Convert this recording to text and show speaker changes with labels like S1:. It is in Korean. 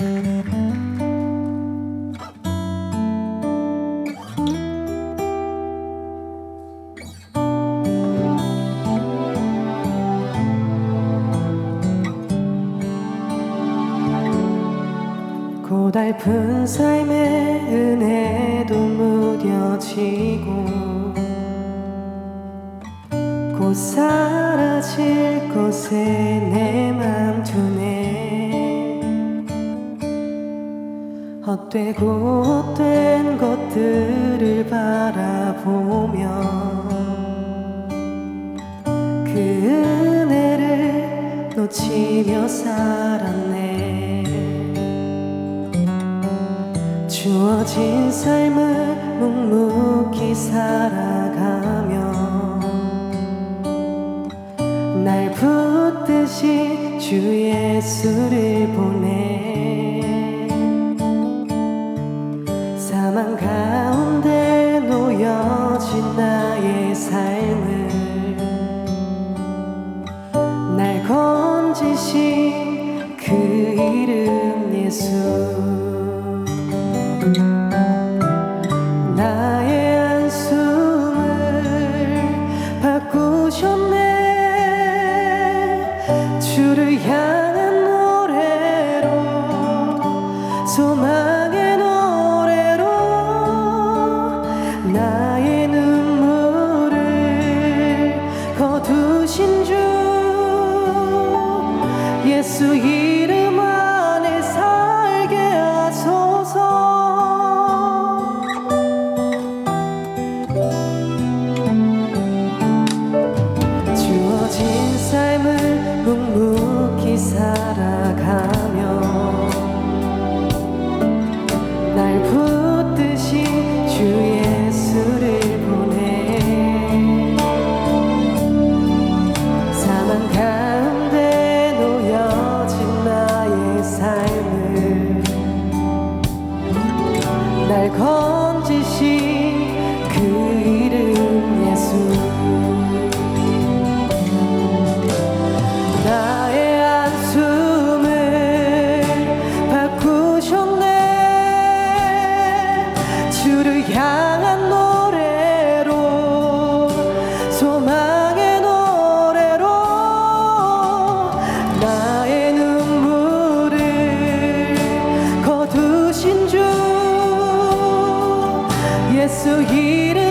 S1: 고달픈 삶의 은혜도 무뎌지고 곧 사라질 것에 내 맘 두네 헛되고 헛된 것들을 바라보며 그 은혜를 놓치며 살았네. 주어진 삶을 묵묵히 살아가며 날 붙듯이 주 예수를 보내 나의 한숨을 바꾸셨네. 주를 향한 노래로 소망의 노래로 나의 눈물을 거두신 주 예수 예수 이름